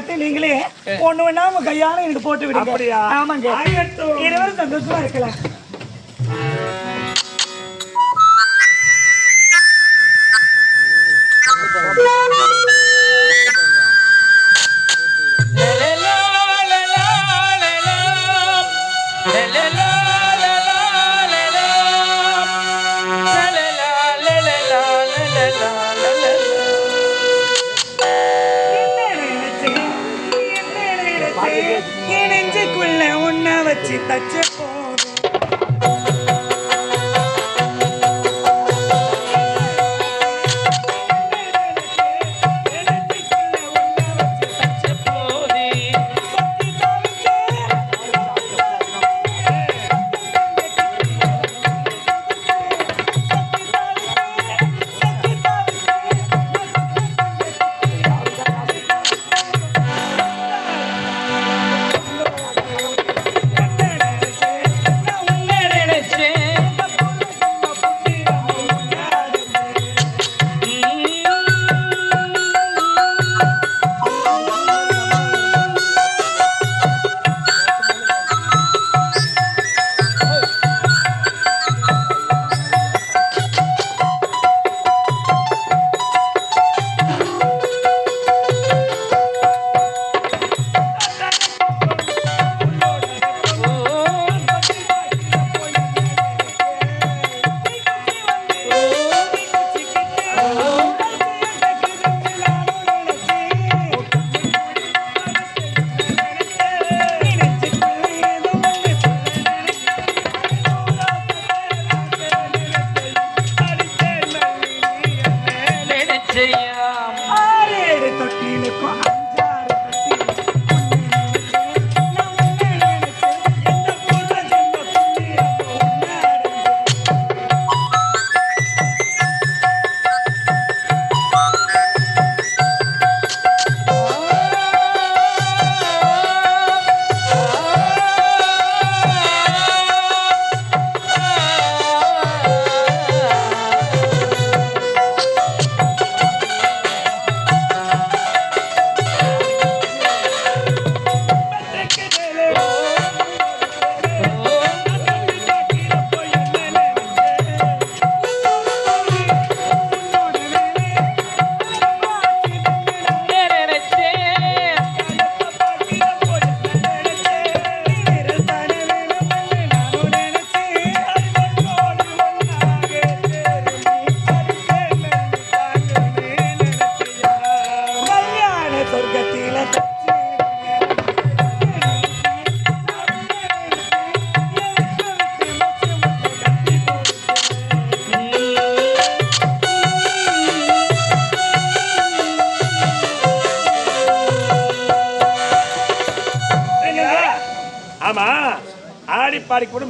எல்லாத்தையும் நீங்களே ஒண்ணு ஒண்ணா உங்க கையால எனக்கு போட்டு விடுங்க? ஆமாங்க. இருவரும் சந்தோஷமா இருக்கலாம் வச்சு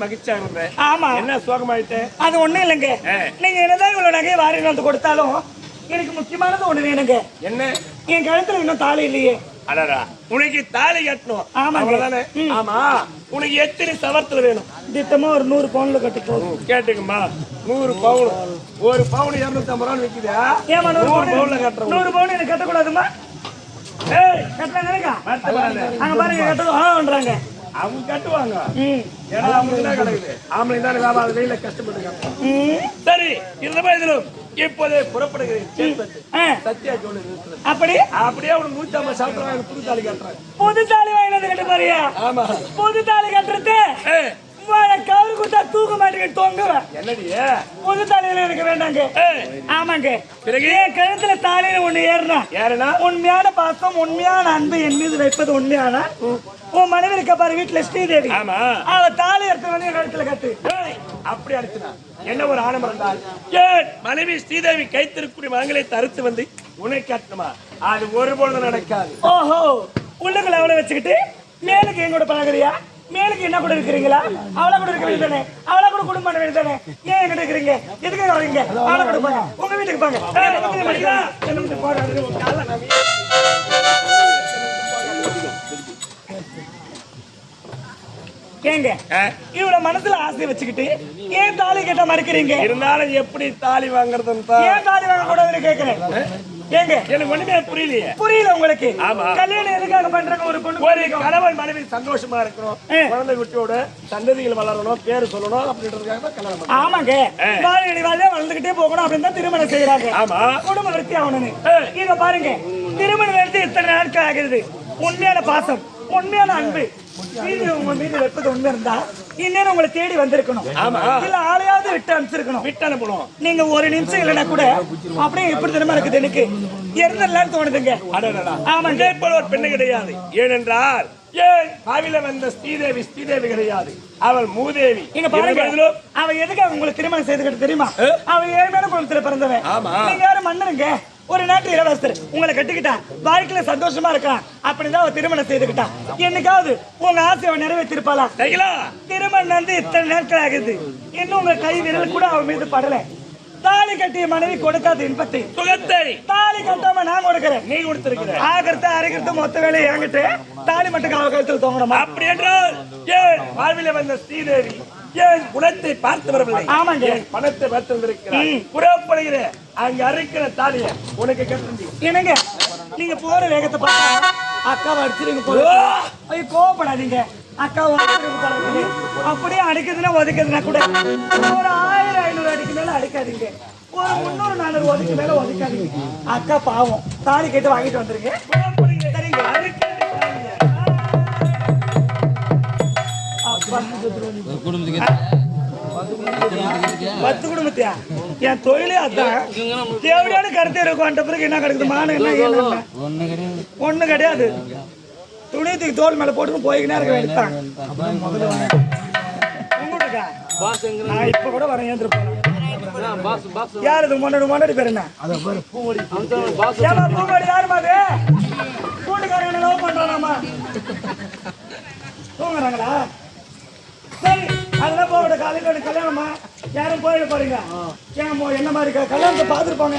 பாடி கூட மகிழ்ச்சியா இருந்தேன் ஆமா. என்ன சோகமாயிட்டேன் அது ஒண்ணும் இல்லைங்க. நீங்க என்னதான் இவ்வளவு நகையை வாரி வந்து கொடுத்தாலும் எனக்கு முக்கியமானது ஒண்ணு வேணுங்க. என்ன? என் கழுத்துல இன்னும் தாலி இல்லையே. அடடா. உனக்கு தாலி கட்டணும். ஆமாங்க. அவ்வளவுதானே. ஆமா. உனக்கு எத்தனை சவரத்துல வேணும்? திட்டமா ஒரு நூறு பவுன்ல கட்டி போதும் கேட்டுக்குமா நூறு பவுன். ஒரு பவுன் இருநூத்தி ஐம்பது ரூபா விக்குதா. ஏமா நூறு பவுன்ல பவுன் கட்டுறோம் நூறு பவுன் எனக்கு கட்டக்கூடாதுமா ஏய் வருத்தப்படாத. அங்க பாருங்க கட்டதும் ஆன்றாங்க அவங்க கட்டுவாங்க. ஏன்னா அவங்களுக்கு தான் கிடக்குது. ஆம்பளை தான் வியாபாரம் வெயில கஷ்டப்பட்டு சரி இந்த மாதிரிலும் இப்போதே புறப்படுகிறேன். சத்யா ஜோலி அப்படி? அப்படியே அவனுக்கு நூத்தி சாப்பிடுறாங்க புது தாலி கட்டுறாங்க புது தாலி வாங்கினது கட்டு பாரியா ஆமா. புது தாலி கட்டுறது? கவுரு குத்தா தூக்க மாட்டேங்க தொங்குவேன். என்னடி? புது தாலியில வேண்டாங்க. ஏய். ஆமாங்க. பிறகு? என் கழுத்துல தாலியில ஒண்ணு ஏறினா? யாருன்னா உண்மையான பாசம் உண்மையான அன்பு என் மீது வைப்பது உண்மையான? உன் மனைவி இருக்க பாரு வீட்டுல ஸ்ரீதேவி. ஆமா. அவ தாலி எடுத்து வந்து கழுத்துல கட்டு. அப்படி அடிச்சுனா என்ன ஒரு ஆணவம் இருந்தால்? ஏன் மனைவி ஸ்ரீதேவி கைத்திருக்கூடிய மகங்களை தருத்து வந்து உன்னை கட்டணுமா அது ஒரு பொழுது நடக்காது. ஓஹோ. உள்ளுக்குள்ள அவளை வச்சுக்கிட்டு மேலுக்கு என் கூட பழகுறியா? மேலுக்கு என்ன கூட இருக்கிறீங்களா? அவளை கூட இருக்க தானே? அவளை கூட குடும்பம் பண்ண வேண்டியதானே ஏன் என்கிட்ட இருக்கிறீங்க? எதுக்கு வர்றீங்க? அவளை கூட போங்க உங்க வீட்டுக்கு போங்க ஏங்க இவர மனசுல ஆசை வச்சுக்கிட்டு ஏன் தாலி கேட்ட மறுக்கிறீங்க இருந்தாலும் எப்படி தாலி வாங்குறதுன்னு ஏன் தாலி வாங்க கூடாதுன்னு கேக்குறேன். ஏங்க? எனக்கு ஒண்ணுமே புரியலையே. புரியல உங்களுக்கு. ஆமா. கல்யாணம் எதுக்காக பண்றாங்க? ஒரு பொண்ணு ஒரு கணவன் மனைவி சந்தோஷமா இருக்கணும். குழந்தை குட்டியோட சந்ததிகள் வளரணும் பேரு சொல்லணும் அப்படின்றதுக்காக கல்யாணம். ஆமாங்க. வாழ்க்கை வாழ்க்கை வளர்ந்துகிட்டே போகணும் அப்படின்னு தான் திருமணம் செய்யறாங்க ஆமா. குடும்ப விருத்தி ஆகணும்னு. இங்க பாருங்க. திருமணம் எடுத்து இத்தனை நாட்கள் ஆகிறது. உண்மையான பாசம் உண்மையான அன்பு. மீது உங்க மீது வைப்பது உண்மை இருந்தா இந்நேரம் உங்களை தேடி வந்திருக்கணும். ஆமா. இல்ல ஆளையாவது விட்டு அனுப்பிச்சிருக்கணும். விட்டு அனுப்பணும். நீங்க ஒரு நிமிஷம் இல்லைன்னா கூட அப்படியே இப்படி தினமா இருக்குது எனக்கு. இறந்துடலாம்னு தோணுதுங்க. இதே போல ஒரு பெண்ணு கிடையாது. ஏனென்றால் ஏன்? பாவில வந்த ஸ்ரீதேவி ஸ்ரீதேவி கிடையாது. அவள் மூதேவி. இங்க பாருங்க. அவ எதுக்காக உங்களுக்கு திருமணம் செய்துக்கிட்டு தெரியுமா? அவ ஏழ்மையான குளத்துல பிறந்தவன். ஆமா. நீங்க யாரும் மன்னருங்க ஒரு நாட்டு இளவரசர் உங்களை கட்டிக்கிட்டா வாழ்க்கையில சந்தோஷமா இருக்கான் அப்படிதான் அவ திருமணம் செய்துக்கிட்டான் என்னைக்காவது உங்க ஆசையை நிறைவேற்றிருப்பாளா? சரிங்களா திருமணம் வந்து இத்தனை நாட்கள் ஆகுது. இன்னும் உங்க கை விரல் கூட அவ மீது படல. தாலி கட்டிய மனைவி கொடுக்காத இன்பத்தை. சுகத்தை! தாலி கட்டாம நான் கொடுக்கிறேன். நீ கொடுத்திருக்கிற. ஆகிறது அரைக்கிறது மொத்த வேலையை என்கிட்ட தாலி மட்டும் அவ கழுத்தில் தோங்கணுமா? அப்படி என்றால் வாழ்வில வந்த ஸ்ரீதேவி ஏன் குணத்தை பார்த்து வரவில்லை ஆமாங்க. ஏன் பணத்தை வைத்திருந்திருக்கிறார் புறப்படுகிற அங்க அரைக்கிற தாலிய உனக்கு கட்டி என்னங்க? நீங்க போற வேகத்தை பார்த்தா அக்காவை அடிச்சிருங்க போல ஐயோ கோவப்படாதீங்க. அக்காவை அடிச்சிருங்க. அப்படியே அடிக்குதுன்னா ஒதுக்குதுன்னா கூட ஒரு ஆயிரம் ஐநூறு அடிக்கு மேல அடிக்காதீங்க. ஒரு முந்நூறு நானூறு ஒதுக்கு மேல ஒதுக்காதீங்க. அக்கா பாவம். தாலி கேட்டு வாங்கிட்டு வந்துருங்க. சரிங்க. பத்து குடும்பத்தியா? என் தொழிலே அதான். தேவையான கருத்து இருக்கும். பிறகு என்ன கிடைக்குது? மானு என்ன ஏன் என்ன? ஒண்ணு கிடையாது. துணி தூக்கி தோல் மேல போட்டு போய்க்கினே இருக்க வேண்டியதான் உங்களுக்கா நான் இப்ப கூட வரேன் ஏந்திர போறேன் யார் இது? முன்னாடி முன்னாடி பேர் என்ன? ஏமா பூமாடி யாருமா அது கூட்டுக்காரங்க லவ் பண்றானாமா தூங்குறாங்களா? சரி அதெல்லாம் போகட்ட காலையில் கல்யாணமா? யாரும் போயிட போறீங்க ஏன் மோ- என்ன மாதிரி கல்யாணத்தை பார்த்துருப்பாங்க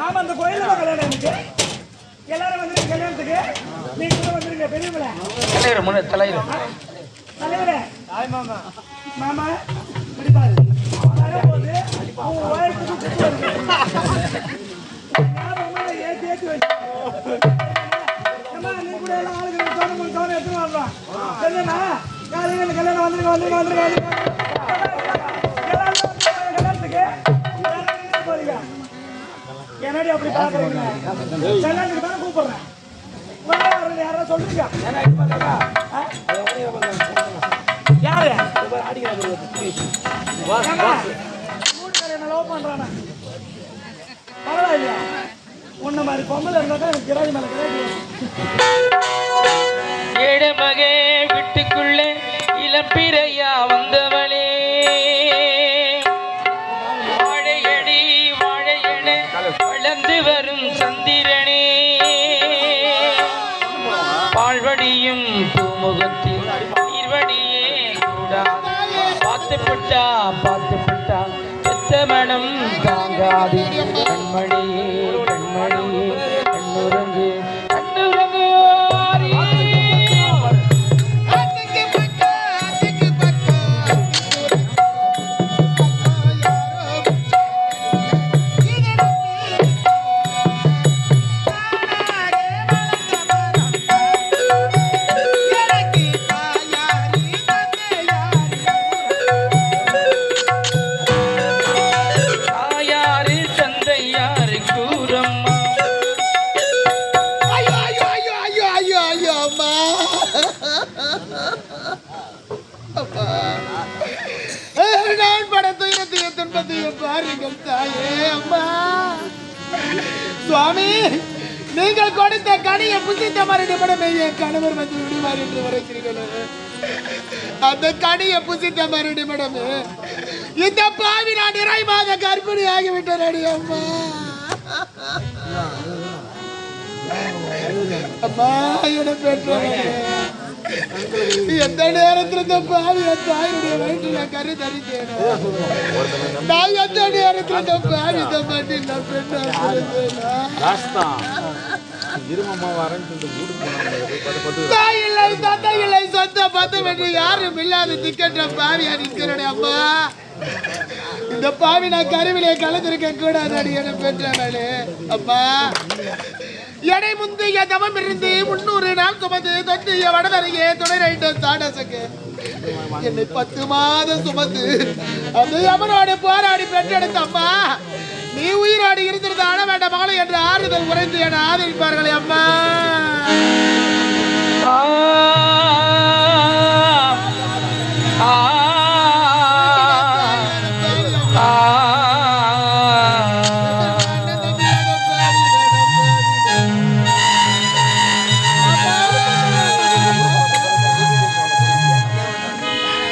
ஆமா அந்த கோயில்ல தான் கல்யாணம் எனக்கு எல்லாரும் வந்துருங்க கல்யாணத்துக்கு? நீங்க கூட வந்துருங்க பெரியவங்கள? தலைவர் முன்ன தலைவர். தலைவரே. மாமா. மாமா இப்படி பாரு. வரும்போது அவங்க வயசுக்கு குத்து வருது. ஏத்தி ஏத்தி வச்சு. ஏம்மா, நீ கூட எல்லாம் ஆளுங்க வரலாம். கல்யாணம் வந்துருங்க, வந்துருங்க, வந்துருங்க, வந்துருங்க. போறீங்க? என்னடி அப்படி பாக்குறீங்க கல்யாணத்துக்கு தானே கூப்பிடுறேன் உடனே சொல்றீங்க யாரு ஏம்மா, வீட்டுக்காரர் என்ன பரவாயில்லையா? உன்னை மாதிரி பொம்பளை இருந்தா தான் எனக்கு கிராக்கி மேல கிராக்கி பிறையா வந்தவளே வாழையடி வாழையடி வளர்ந்து வரும் சந்திரனே. பால்வடியும் பூமுகத்தில் நீர்வடியே கூடாது பார்த்துப்பட்டா விட்டா எத்த மனம் தாங்காது. கண்மணி பாருங்கள் தாயே அம்மா. சுவாமி நீங்கள் கொடுத்த கனியை புசித்த மறுநிமிடமே என் கணவர் வந்து விடுவார் என்று வரைக்கிறீர்களே அந்த கனியை புசித்த மறுநிமிடமே இந்த பாவி நான் நிறை மாத கர்ப்பிணி ஆகிவிட்டேன் அம்மா. அம்மா என்னை பெற்றவனே எந்த நேரத்துல இந்த பாவிய தாயுடைய வயிற்றுல கரு தரித்தேனோ நான் எந்த நேரத்துல இந்த பாவி மண்ணில் பெண்ணா இல்லை தந்தை இல்லை சொந்த பந்தம் என்று யாரும் இல்லாத திக்கற்ற பாவியா நிற்கிறேன் அம்மா இந்த பாவி நான் கருவிலே கலந்திருக்க கூடாது அடி என பெற்றவளே. அம்மா எடை முந்தைய தவம் இருந்து முன்னூறு நாள் சுமந்து தொட்டிய வடதரையே துணை ரெண்டு சாடசக்கு என்னை பத்து மாதம் சுமந்து அது அவனோடு போராடி பெற்றெடுத்த அம்மா நீ உயிரோடு இருந்திருந்த அழ வேண்டாம் மகளை என்று ஆறுதல் உறைந்து என ஆதரிப்பார்களே அம்மா.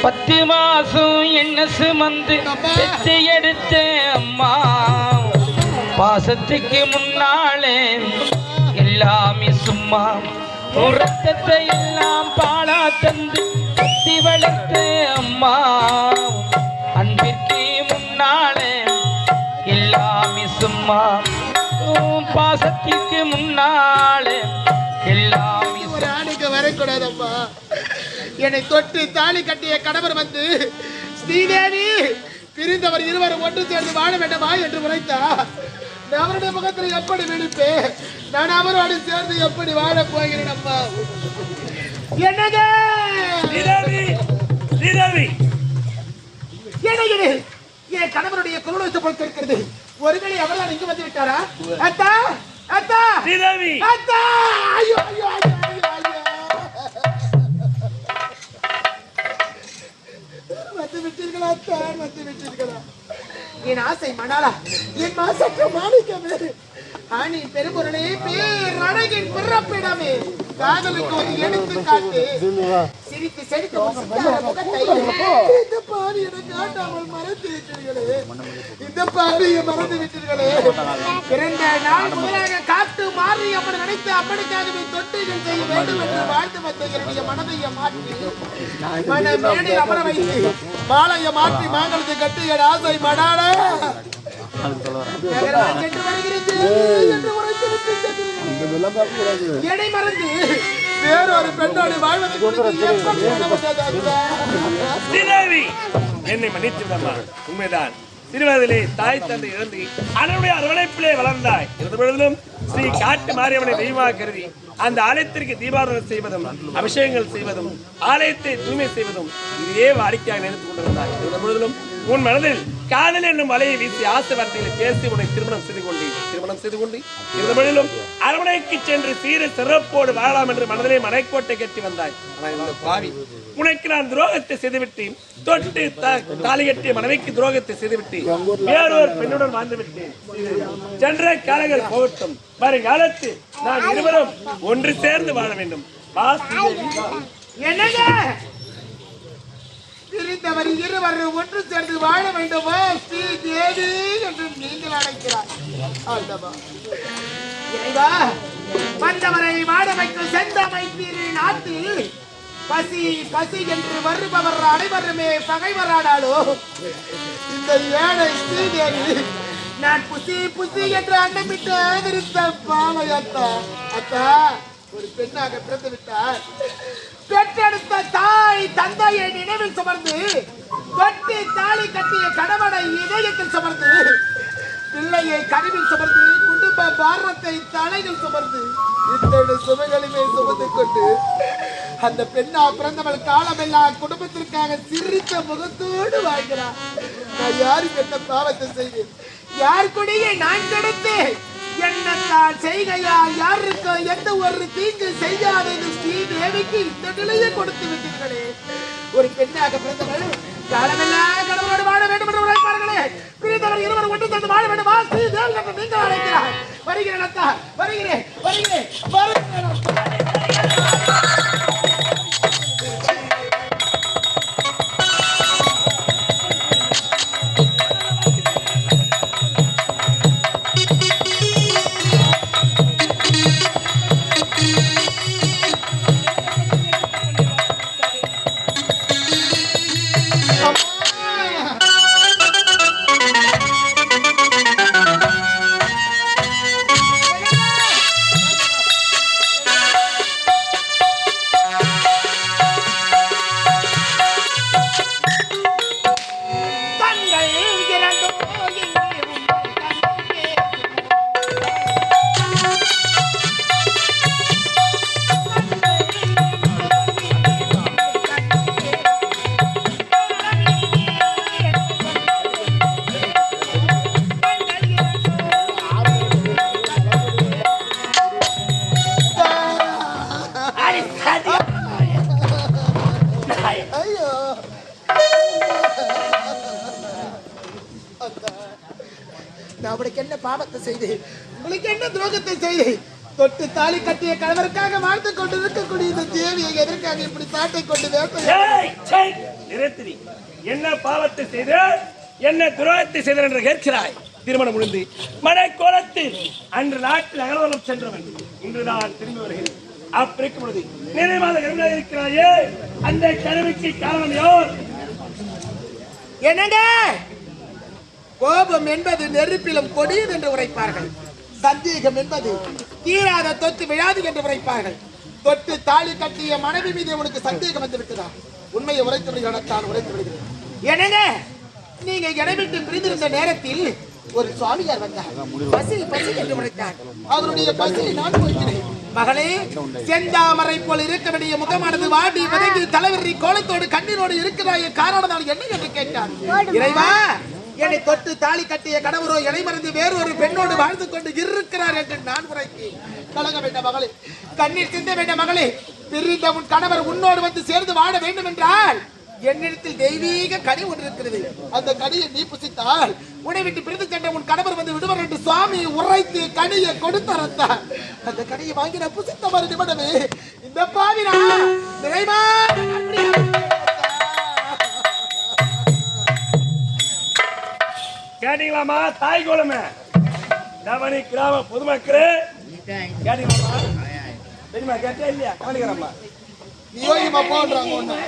பத்து மாசம் என்ன சுமந்து பெற்று எடுத்த அம்மா. பாசத்துக்கு முன்னாலே எல்லாமே சும்மா. ரத்தத்தை எல்லாம் பாலா தந்து கத்தி வளர்த்த அம்மா. அன்பிற்கு முன்னாலே எல்லாமே சும்மா. பாசத்திற்கு முன்னாலே எல்லாமே வரக்கூடாதம்மா என்னை தொட்டு தாலி கட்டிய கணவர் வந்து ஸ்ரீதேவி பிரிந்தவர் இருவரும் ஒன்று சேர்ந்து வாழ வேண்டுமா? என்று உரைத்தா நான் அவருடைய முகத்தில் எப்படி விழிப்பேன்? நான் அவரோடு சேர்ந்து எப்படி வாழப் போகிறேன் அம்மா? ஸ்ரீதேவி என்னங்க என் கணவருடைய குரல் போல் கேட்கிறது. ஒருவேளை அவர்தான் இங்கு வந்து விட்டாரா? அத்தா அத்தா அத்தா ஐயோ ஐயோ ஐயோ. ஐயோ வந்து விட்டீர்களா என் ஆசை மணாலா என் மாசற்ற மாணிக்கமே. ஆணி பெருமுருளே பேர் அழகின் பிறப்பிடமே. காதலுக்கு ஒரு சிரித்து செடித்து இந்த காட்டாமல் மறந்து விட்டீர்களே. இந்த பாவியை மறந்து விட்டீர்களே. நாள் முதலாக காத்து மாறி அப்படி நினைத்து அப்படிக்காகவே தொட்டுகள் செய்ய வேண்டும் என்று வாழ்ந்து வந்த என்னுடைய மனதைய மாற்றி. மன மேடை அமர வைத்து மாலைய மாற்றி மாங்கலத்தை கட்டி என் ஆசை மடாட நகரம் வருகிறது என்று என்னை மறந்து வேறொரு பெண்ணோடு? ஸ்ரீதேவி என்னை மன்னித்து விடம்மா உண்மைதான். சிறுவயதிலே தாய் தந்தை இழந்து அதனுடைய அரவணைப்பிலே வளர்ந்தாய். இருந்த பொழுதிலும் ஸ்ரீ காட்டு மாரியம்மனை தெய்வமாக கருதி அந்த ஆலயத்திற்கு தீபாராதனை செய்வதும் அபிஷேகங்கள் செய்வதும் ஆலயத்தை தூய்மை செய்வதும் இதே வாடிக்கையாக நினைத்துக் கொண்டிருந்தாய். இருந்த பொழுதிலும் உன் மனதில் காதல் என்னும் மலையை வீசி ஆசை வார்த்தைகளை பேசி உன்னை திருமணம் செய்து கொண்டேன். திருமணம் செய்து கொண்டு இருந்த பொழுதிலும் அரவணைக்கு சென்று சீர சிறப்போடு வாழலாம் என்று மனதிலே மனைக்கோட்டை கட்டி வந்தாய். ஆனால் இந்த பாவி உனக்கு நான் துரோகத்தை செய்துவிட்டு தொட்டு த- தாலி கட்டிய மனைவிக்கு துரோகத்தை செய்துவிட்டு வேறொரு பெண்ணுடன் வாழ்ந்து விட்டேன் சென்ற காலங்கள் போகட்டும். வருங்காலத்தில் நாம் இருவரும் ஒன்று சேர்ந்து வாழ வேண்டும். என்னங்க? பிரிந்தவர் இருவர் ஒன்று சேர்ந்து வாழ வேண்டுமோ? ஸ்ரீ தேவி என்று நீங்கள் அழைக்கிறார். இறைவா வந்தவரை வாட வைக்கும் செந்தமை நாட்டில் பசி பசி என்று வருபவர் அனைவருமே பகைவரானாலோ. இந்த ஏழை ஸ்ரீதேவி நான் புசி புசி என்று அன்னமிட்டு ஆதரித்த அத்தா. அத்தா ஒரு பெண்ணாக பிறந்து விட்டார் பெற்றெடுத்த தாய் தந்தையை நினைவில் சுமர்ந்து தொட்டி தாலி கட்டிய கணவனை இதயத்தில் சுமர்ந்து பிள்ளையை கருவில் சுமர்ந்து குடும்ப பாரத்தை தலையில் சுமர்ந்து இத்தனை சுமைகளுமே சுமந்து கொண்டு அந்த பெண்ணா பிறந்தவள் காலமெல்லாம் குடும்பத்திற்காக சிரித்த முகத்தோடு வாழ்கிறார் நான் யாருக்கு என்ன பாவத்தை செய்தேன் யார் குடியை நான் கெடுத்து என்னத்தான் செய்கையா யாருக்கு எந்த ஒரு தீங்கு செய்யாதது ஸ்ரீ தேவிக்கு இந்த நிலையை கொடுத்து விட்டீர்களே? ஒரு பெண்ணாக பிறந்தவள் காலமெல்லாம் கடவுளோடு வாழ வேண்டும் என்று உழைப்பார்களே. பிரிந்தவர் இருவர் ஒன்று சேர்ந்து வாழ வேண்டும். ஸ்ரீ தேவி நீங்கள் அழைக்கிறார். வருகிறேன் வருகிறேன் வருகிறேன் வருகிறேன் செய்தேன். உங்களுக்கு என்ன துரோகத்தை செய்தேன்? தொட்டு தாலி கட்டிய கணவருக்காக வாழ்த்து கொண்டு இருக்கக்கூடிய இந்த தேவியை எதற்காக இப்படி சாட்டை கொண்டு நிறுத்திரி. என்ன பாவத்தை செய்த என்ன துரோகத்தை செய்த என்று கேட்கிறாய்? திருமணம் முடிந்து மனை கோலத்தில் அன்று நாட்டில் அகலவலம் சென்றவன் இன்று நான் திரும்பி வருகிறேன். அப்படிருக்கும் பொழுது நிறைவாத கருணை இருக்கிறாயே அந்த கருவிக்கு காரணம் யார்? என்னங்க கோபம் என்பது நெருப்பிலும் கொடியது என்று உரைப்பார்கள். சந்தேகம் என்பது தீராத தொத்து விழாது என்று உரைப்பார்கள். தொட்டு தாலி கட்டிய மனைவி மீது உனக்கு சந்தேகம் வந்து விட்டதா? உண்மையை உரைத்து விடுகிறதான் உரைத்து விடுகிறேன் என்னங்க? நீங்க விட்டு பிரிந்திருந்த நேரத்தில் ஒரு சுவாமியார் வந்தார். பசி பசி என்று உரைத்தார். அவருடைய பசியை நான் போய்க்கிறேன். மகளே செந்தாமரை போல் இருக்க வேண்டிய முகமானது வாடி வதங்கி தலைவரி கோலத்தோடு கண்ணீரோடு இருக்கிறாய காரணம் என்ன என்று கேட்டார். இறைவா என்னை தொட்டு தாலி கட்டிய கணவரோ என்னை மறந்து வேறொரு பெண்ணோடு வாழ்ந்து கொண்டு இருக்கிறார் என்று நான் உரைத்தேன் கலங்க வேண்ட மகளே. கண்ணீர் சிந்த வேண்ட மகளே. பிரிந்த உன் கணவர் உன்னோடு வந்து சேர்ந்து வாழ வேண்டும் என்றால் என்னிடத்தில் தெய்வீக கனி ஒன்று இருக்கிறது. அந்த கனியை நீ புசித்தால் உன்னை விட்டு பிரிந்து சென்ற உன் கணவர் வந்து விடுவர் என்று சுவாமி உரைத்து கனியை கொடுத்தார் அந்த கனியை வாங்கி நான் புசித்த மாதிரி நிமிடமே. இந்த பாவினா நிறைவா கேட்டீங்களாமா தாய் கோலமே. தவணி கிராம பொதுமக்களே. கேட்டீங்களாமா தெரியுமா கேட்டே இல்லையா? கவனிக்கிறம்மா. நீ யோகிமா போன்றாங்க ஒண்ணு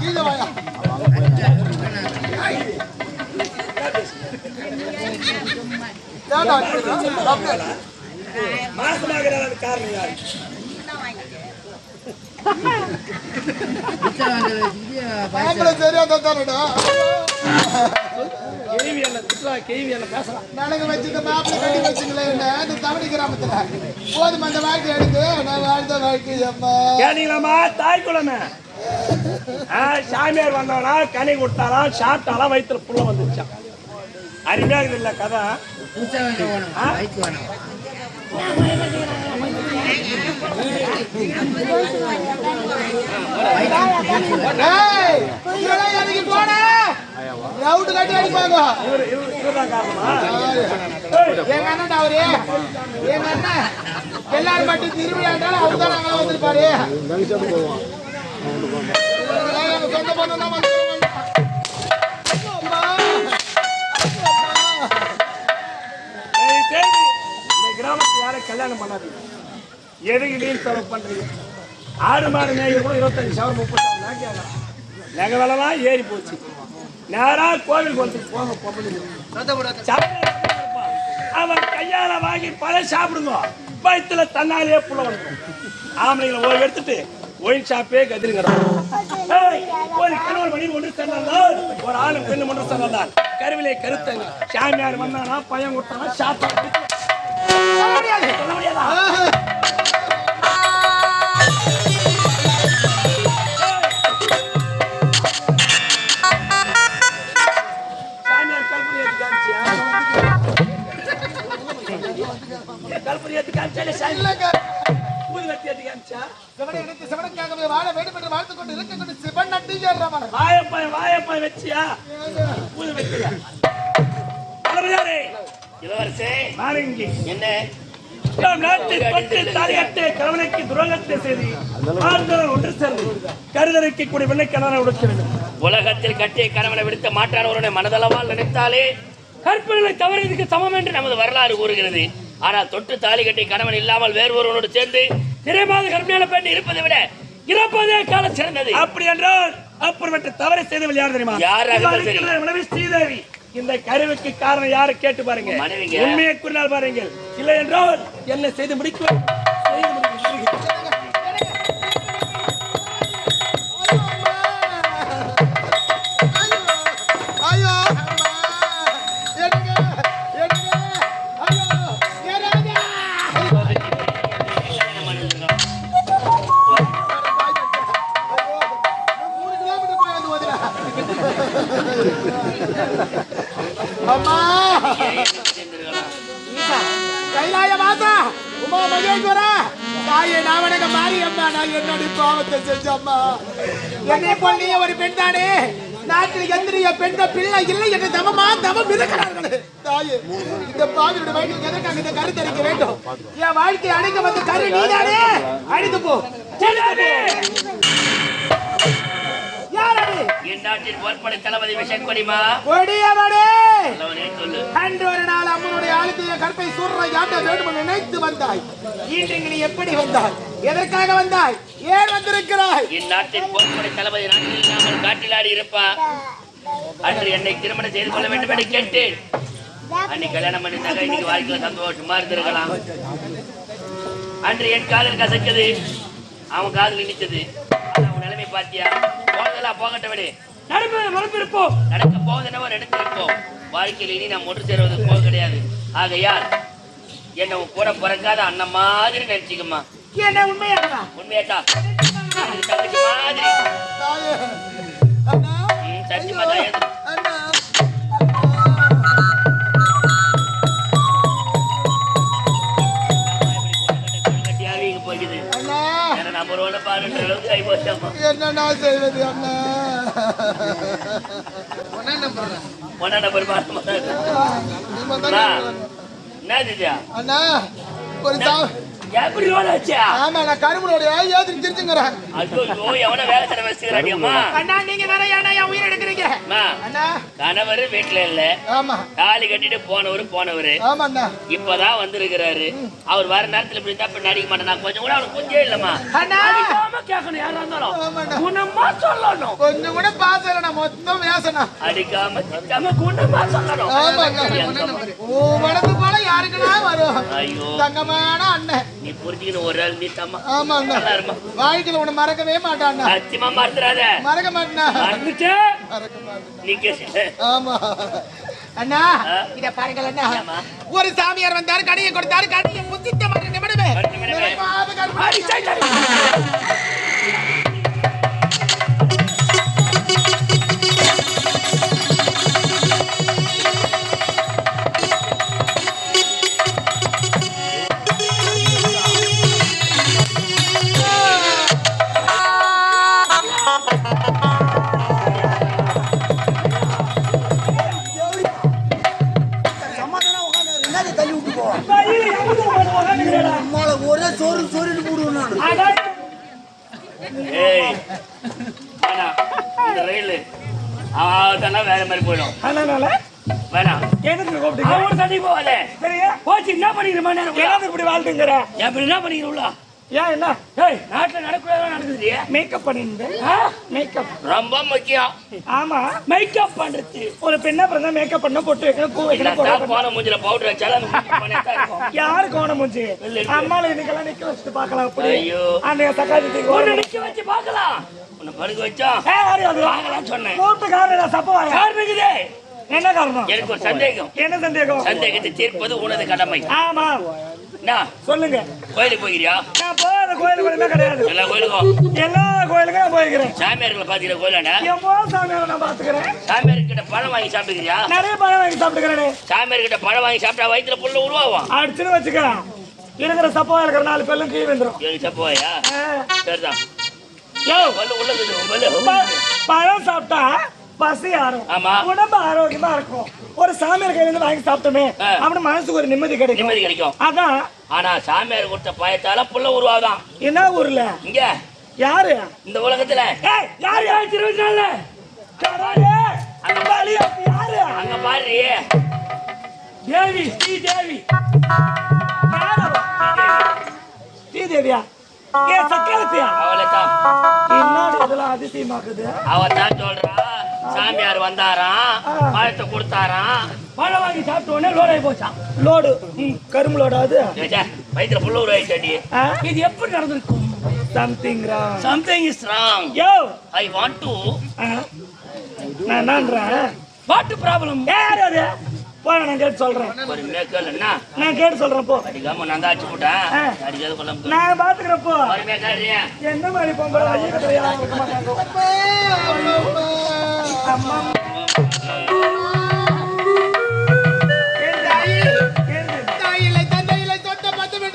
கீழே வாயா. காரணம் யாரு? சரியா தான் கேள்வி என்ன திட்டலாம் கேள்வி என்ன பேசலாம் நாளைக்கு வச்சு இந்த மாப்பிள்ளை கட்டி வச்சுங்களேன் இந்த தவணி கிராமத்துல. போதும் அந்த வாழ்க்கை எடுத்து? நான் வாழ்ந்த வாழ்க்கை அம்மா. கேட்டீங்களாமா தாய் குலமே. ஆ, சாமியார் வந்தவனா கனி கொடுத்தாலாம் சாப்பிட்டாலாம் வயிற்றுல புள்ள வந்துச்சான் அருமையா இருக்குது இல்ல கதை. ரவுண்டு கட்டி அடிப்பாங்க. எங்க அண்ணன்டா அவரு. எங்க அண்ணன். எல்லாரும் மட்டும் திருவிழாண்டாலும் அவர் தான் நாங்க வந்திருப்பாரு. சொந்த பந்தம் தான் கிராமத்துல யாரும் கல்யாணம் பண்ணாதீங்க. வீண் செலவு பண்றீங்க. ஆடு மாடு மேய்க்க கூட இருபத்தஞ்சு சவரம் முப்பத்தாறு நகை விலைலாம் ஏறி போச்சு. நேரா கோவில் குளத்துக்கு போங்க இருப்பான். அவன் கையால வாங்கி பழம் சாப்பிடுங்க. வயிற்றுல தன்னாலே புள்ள வந்துடும் ஆம்பளைங்களை ஓய்வு எடுத்துட்டு ஒயின் ஷாப்பே கதிருங்கிறான் ஒரு கணவன் மணி ஒன்று சேர்ந்தால் ஒரு ஆளும் பெண்ணு ஒன்று சேர்ந்தால் கருவிலே கருத்தங்க. சாமியார் வந்தானா பையன் கொடுத்தானா சாப்பாடு சொல்ல முடியாது. எடுத்து சிவனுக்காகவே வாழ வேண்டும் என்று வாழ்த்துக் கொண்டு இருக்கக்கூடிய சிவன் நட்டிஜர்றவன். வாயப்பாய் வாயப்பாய் வச்சியா? ஊது வைக்கிறியா தலைமையாரே இளவரசே மாறுங்கி என்ன? பட்டு கணவனுக்கு துரோகத்தை செய்து ஆண்கள் ஒன்று சேர்ந்து கருதலைக்கு கூடிய வெள்ளை கணவனை உடுக்க வேண்டும் உலகத்தில் கட்டிய கணவனை விடுத்த மாற்றானவருடைய மனதளவால் நினைத்தாலே கற்பனைகளை தவறியதுக்கு சமம் என்று நமது வரலாறு கூறுகிறது. ஆனால் தொட்டு தாலி கட்டிய கணவன் இல்லாமல் வேறு ஒருவனோடு சேர்ந்து திரைமாத கர்ப்பிணியான பெண் இருப்பதை விட இறப்பதே காலம் சிறந்தது. அப்படி என்றால் அப்படிப்பட்ட தவறை செய்தவள் யார் தெரியுமா? யாராக மனைவி ஸ்ரீதேவி. இந்த கருவுக்கு காரணம் யாரு கேட்டு பாருங்க. உண்மையை கூறினால் பாருங்கள். இல்லை என்றால் என்ன செய்து முடிக்கும்? பாவத்தை செஞ்சம்மா. என்னை போல் நீ ஒரு பெண் தானே நாட்டில் எந்திரிய பெண்ண பிள்ளை இல்லை என்று தவமா தவம் இருக்கிறார்களே தாயே இந்த பாவியோட வயிற்றில் எதற்காக இந்த கரு தெரிவிக்க வேண்டும்? என் வாழ்க்கை அடைக்க வந்து கரு நீதானே? அழிந்து போ. யார் அது என் நாட்டின் பொற்படை தளபதி கொடியவனே! நல்லவனே சொல்லு. அன்று ஒரு நாள் அம்மனுடைய ஆளுடைய கற்பை சூர்ற யாட்ட வேண்டும் நினைத்து வந்தாய். இன்று நீ எப்படி வந்தாய்? எதற்காக வந்தாய்? ஏன் வந்திருக்கிறாய்? என் நாட்டின் பொற்படை தளபதி நாட்டில் காட்டிலாடி இருப்பா. அன்று என்னை திருமணம் செய்து கொள்ள வேண்டும் என்று கேட்டேன். அன்னைக்கு கல்யாணம் பண்ணிருந்தாங்க இன்னைக்கு வாழ்க்கையில சந்தோஷமா இருந்திருக்கலாம். அன்று என் காதல் கசக்குது. அவன் காதல் நிலைமை பாத்தியா? போனதெல்லாம் போகட்ட விடு. நடப்பு மறந்திருப்போம். நடக்க போவதெனவோ நடத்திருப்போம் வாழ்க்கையில் இனி நாம் ஒன்று சேருவது போல் கிடையாது. ஆகையால் என்ன உன் கூட பிறக்காத அண்ணன் மாதிரி நினைச்சுக்கம்மா. என்ன உண்மையாட்டா? தங்கச்சி மாதிரி. போச்சம்மா என்னண்ணா செய்வது அண்ணா? ஒன்னா நம்பர் பாருமா என்ன இதுயா அண்ணா ஒரு எப்படி வச்சியா ஆமா நான் கருமனுடைய ஏதி திருச்சுங்கிறேன். ஐயோ எவன வேலை தர வச்சுக்கிறாடியம்மா அண்ணா நீங்க வேற ஏன்னா என் உயிர் எடுக்கிறீங்க. அம்மா அண்ணா. கணவர் வீட்டுல இல்ல. ஆமா. தாலி கட்டிட்டு போனவரு போனவரு. ஆமா அண்ணா. இப்பதான் வந்திருக்கிறாரு. அவர் வர நேரத்துல இப்படி பின்ன அடிக்க மாட்டேன் நான் கொஞ்சம் கூட அவனுக்கு புத்தியே இல்லம்மா. அண்ணா. கேட்கணும் யாரா இருந்தாலும். குணமா சொல்லணும் கொஞ்சம் கூட பாசம் இல்லைண்ணா மொத்தம் வேசனா அடிக்காம குணமா சொல்லணும் ஆமா ஓ ஐயோ. தங்கமான அண்ணன் நீ புரிஞ்சுக்கணும் ஒரு ஆள் நீ தம்மா. ஆமா அண்ணா. வாழ்க்கையில உன்னை மறக்கவே மாட்டான் சத்தியமா மறந்துடாத. மறக்க மறந்துட்டு. ஆமா. அண்ணா? இத பாருங்கள் அண்ணா? ஒரு சாமியார் வந்தாரு கடையை கொடுத்தாரு கடையை முத்திட்ட மாதிரி நிமிடமே. வேணாம் இந்த ரயில். வேற மாதிரி போயிடும். அதனால? வேணாம் எதுக்கு கூப்பிட்டீங்க? அவன் சண்டைக்கு சரியா? போச்சு என்ன பண்ணிக்கிற மாதிரி ஏதாவது இப்படி வாழ்ந்துங்கிற எப்படி என்ன பண்ணிக்கிறோம்ல ஏன் என்ன? ஏய் நாட்டுல நடக்கூடாதான் நடக்குது மேக்கப் பண்ணிருந்தேன் மேக்கப் ரொம்ப முக்கியம். ஆமா மேக்கப் பண்றது. ஒரு பெண்ணா பிறந்தா மேக்கப் பண்ண போட்டு வைக்கணும் பூ வைக்கணும் போன மூஞ்சில பவுடர் வச்சாலும். யாரு கோணம் மூஞ்சி. அம்மால இன்னைக்கெல்லாம் நிக்க வச்சுட்டு பார்க்கலாம் அப்படி. ஐயோ. அந்த தக்காளி ஓரமா- நிக்க வச்சு பார்க்கலாம். உன்னை படுக்க வச்சா யாரு அது? பார்க்கலாம்னு சொன்னேன். கூட்டுக்காரன் சப்பவாயா? காரணம் இருக்குதே என்ன காரணம்? எனக்கு ஒரு சந்தேகம். என்ன சந்தேகம்? சந்தேகத்தை தீர்ப்பது உனது கடமை. ஆமா சொல்லுங்க. கோயிலுக்கு போகிறியா நான் போற கோயில் கூட கிடையாது. எல்லா கோயிலுக்கும் எல்லா கோயிலுக்கும் நான் போய்க்கிறேன். சாமியார்களை பாத்தீங்க கோயிலாண்ட? சாமியாரை நான் பாத்துக்கிறேன் சாமியார் கிட்ட பழம் வாங்கி சாப்பிட்டுக்கிறியா? நிறைய பழம் வாங்கி சாப்பிட்டுக்கிறேன். சாமியார் கிட்ட பழம் வாங்கி சாப்பிட்டா வயிற்றுல புள்ள உருவாகும். அடிச்சுன்னு வச்சுக்கிறேன் இருக்கிற சப்பா இருக்கிற நாலு பேர்லும் கீழ் வந்துடும் சப்போயா சரிதான். பல்லு பல்லு. பழம் சாப்பிட்டா பசி ஆறும். உடம்பு ஆரோக்கியமா இருக்கும். ஒரு சாமியார் கையில இருந்து வாங்கி சாப்பிட்டோமே. அப்படி மனசுக்கு ஒரு நிம்மதி கிடைக்கும். நிம்மதி கிடைக்கும். அதான். ஆனா சாமியார் கொடுத்த பயத்தால புள்ள உருவாதான். என்ன ஊர்ல? இங்க. யாரு? இந்த உலகத்துல. யாரு ஆயிரத்தி இருபத்தி கடவுளே, அங்க. யாரு? பாரு. தேவி ஸ்ரீ தேவி யாரு? ஸ்ரீ தேவியா ஏ சக்கரவர்த்தியா? அவளை தான் என்னடி இதெல்லாம் அதிசயமாக்குது? அவ தான் சொல்றா. சாமியார் வந்தாராம் பழத்தை கொடுத்தாராம். பழம் வாங்கி சாப்பிட்ட உடனே லோட் ஆகி போச்சான் லோடு கரும்பு லோடு அது வயித்துல புள்ள உருவாயிட்டாடி ஆ? இது எப்படி நடந்திருக்கும்? Something wrong something is wrong yo I want to? நான் என்னன்றேன்? வாட் ப்ராப்ளம் யார் அது? போ நான் கேட்டு சொல்றேன். ஒரு மேக்கல் என்ன? நான் கேட்டு சொல்றேன் போ. அடிக்காம நான் தான் அடிச்சு போட்டேன். ஆ. அடிக்காத கொள்ள நான் பாத்துக்கிறேன் போ. ஒரு மேக்கல் எந்த மாதிரி பொம்பளை? என் தாய் இல்லை, தந்தை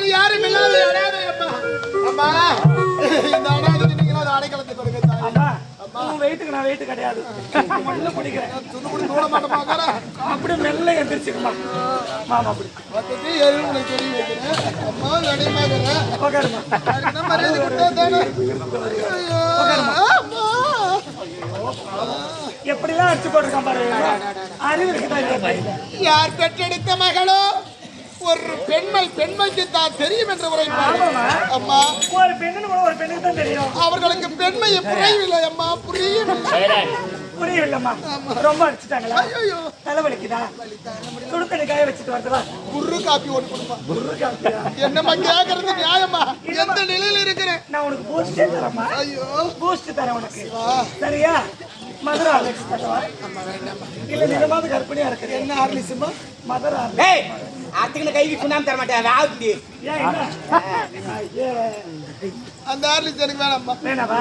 யாரும் ஒரு நான் கிடையாது அப்படி மெல்ல எந்திரிச்சுக்குமா மாமா அப்படி அம்மா உட்காருமா எப்படிலாம் அடிச்சு போட்டிருக்கான் அறிவு இருக்குதா? யார் பெற்றெடுத்த மகளோ? ஒரு பெண்மை பெண்மைக்கு தான் தெரியும் என்று உரைப்பார். அம்மா. ஒரு பெண்ணுன்னு கூட ஒரு பெண்ணுக்கு தான் தெரியும். அவர்களுக்கு பெண்மையை புரியவில்லை அம்மா. புரியவில்லை. புரியவில்லம்மா. ரொம்ப அடிச்சுட்டாங்களா? ஐயோ தலைவலிக்குதா? சுடுத்தண்ணி காய வச்சுட்டு வருதுவா குரு காப்பி ஒன்று கொடுப்பா. என்னம்மா கேக்குறது நியாயமா? எந்த நிலையில இருக்கிறேன்? நான் உனக்கு பூஸ்ட் தரேம்மா. ஐயோ. பூஸ்ட் தரேன் உனக்கு. சரியா? மதுரை ஆர்லிக்ஸ் தரவா இல்ல நிஜமாவது கர்ப்பிணியா என்ன ஆர்லிசுமா மதுரை ஆர்லிக்ஸ். டேய் அத்துக்குன்னு கைக்கு சுண்ணாம தர மாட்டேன்? ஐயே. அந்த ஆர்லிஸ் எனக்கு வேணாம்மா. வேணாவா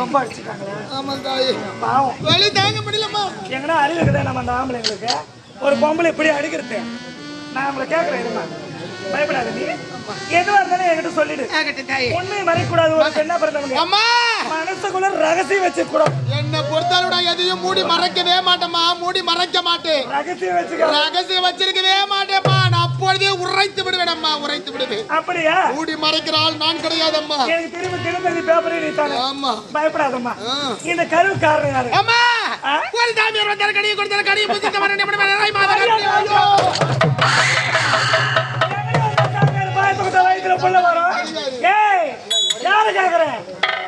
ரொம்ப அடிச்சுட்டாங்களா ஆமா தாயே. பாவம். வலி தாங்க முடியலம்மா. எங்கடா அறிவு இருக்குதா நம்ம அந்த ஆம்பளைங்களுக்கு? ஒரு பொம்பளை இப்படி அடிக்கிறது. நான் உங்களை கேட்கறேன் இருமா. பயப்படாத நீ எதுவா இருந்தாலும் என்கிட்ட சொல்லிடு உண்மையை மறைக்கூடாது ஒரு பெண்ணா பிறந்தவங்க அம்மா மனசுக்குள்ள ரகசியம் வச்சு கூடாது என்ன பொறுத்தளவுட எதையும் மூடி மறைக்கவே மாட்டேம்மா மூடி மறைக்க மாட்டேன் ரகசியம் வச்சுக்க ரகசியம் வச்சிருக்கவே மாட்டேம்மா நான் அப்பொழுதே உரைத்து விடுவேன் அம்மா உரைத்து விடுவேன் அப்படியா மூடி மறைக்கிற ஆள் நான் கிடையாதம்மா எனக்கு திரும்ப தினத்தந்தி பேப்பரே நீ தானே ஆமா பயப்படாதம்மா. இந்த கருவு காரணம் யாரு அம்மா? ஒரு சாமியார் வந்தார் கடியை கொடுத்தார் கடியை மாதம் கலாய்க்கிற பொண்ணு வரும். ஏய் யாரு கேக்குறேன்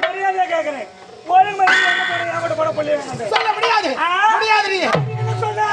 மரியாதையா கேக்குறேன் ஒழுங்கு மரியாதை போட பள்ளி சொல்ல முடியாது. முடியாது நீ. சொன்ன